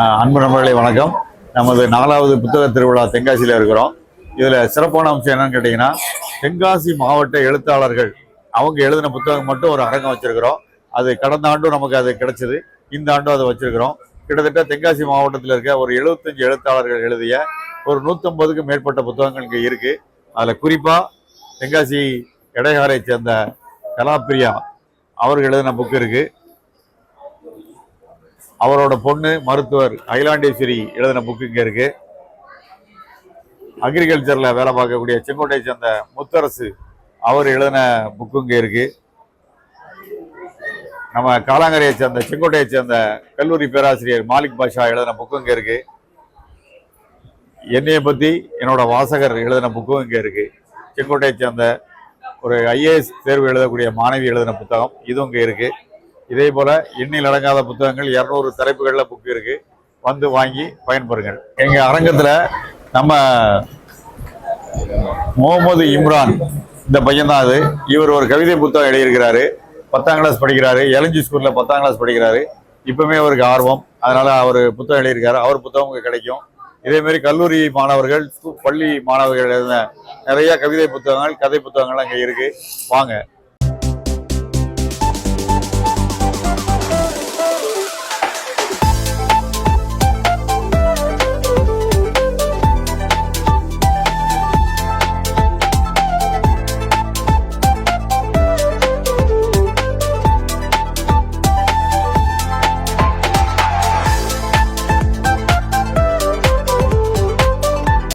அன்பு நண்பர்களே வணக்கம். நமது நாலாவது புத்தக திருவிழா தென்காசியில் இருக்கிறோம். இதில் சிறப்பான அம்சம் என்னன்னு கேட்டிங்கன்னா தென்காசி மாவட்ட எழுத்தாளர்கள் அவங்க எழுதின புத்தகம் மட்டும் ஒரு அரங்கம் வச்சுருக்கிறோம். அது கடந்த ஆண்டும் நமக்கு அது கிடைச்சிது. இந்த ஆண்டும் அதை வச்சுருக்கிறோம். கிட்டத்தட்ட தென்காசி மாவட்டத்தில் இருக்க ஒரு எழுபத்தஞ்சு எழுத்தாளர்கள் எழுதிய ஒரு நூற்றம்பதுக்கு மேற்பட்ட புத்தகங்கள் இங்கே இருக்குது அதில் குறிப்பாக தென்காசி இடையாரை சேர்ந்த கலாப்பிரியா அவர்கள் எழுதின புக்கு இருக்குது அவரோட பொண்ணு மருத்துவர் அகிலாண்டேஸ்வரி எழுதின புக்கு இங்கே இருக்கு. அக்ரிகல்ச்சரில் வேலை பார்க்கக்கூடிய செங்கோட்டையை சேர்ந்த முத்தரசு அவர் எழுதின புக்கு இங்கே இருக்கு. நம்ம காலாங்கரையை சேர்ந்த செங்கோட்டையை சேர்ந்த கல்லூரி பேராசிரியர் மாலிக் பாஷா எழுதின புக்கு இங்கே இருக்கு. என்னையை பற்றி என்னோட வாசகர் எழுதின புக்கும் இங்கே இருக்கு. செங்கோட்டையை சேர்ந்த ஒரு ஐஏஎஸ் தேர்வு எழுதக்கூடிய மாணவி எழுதின புத்தகம் இதுவும் இங்கே இருக்குது இதே போல எண்ணில் அடங்காத புத்தகங்கள் இரநூறு தலைப்புகளில் புக் இருக்கு. வந்து வாங்கி பயன்பெறுங்கள். எங்க அரங்கத்தில் நம்ம முகமது இம்ரான் இந்த பையன் தான் அது. இவர் ஒரு கவிதை புத்தகம் எழுதியிருக்கிறாரு. பத்தாம் கிளாஸ் படிக்கிறாரு. எலஞ்சி ஸ்கூலில் பத்தாம் கிளாஸ் படிக்கிறாரு. இப்பவுமே அவருக்கு ஆர்வம். அதனால அவர் புத்தகம் எழுதியிருக்காரு. அவர் புத்தகம் கிடைக்கும். இதேமாரி கல்லூரி மாணவர்கள் பள்ளி மாணவர்கள் எழுதின நிறைய கவிதை புத்தகங்கள் கதை புத்தகங்கள் அங்கே இருக்கு. வாங்க.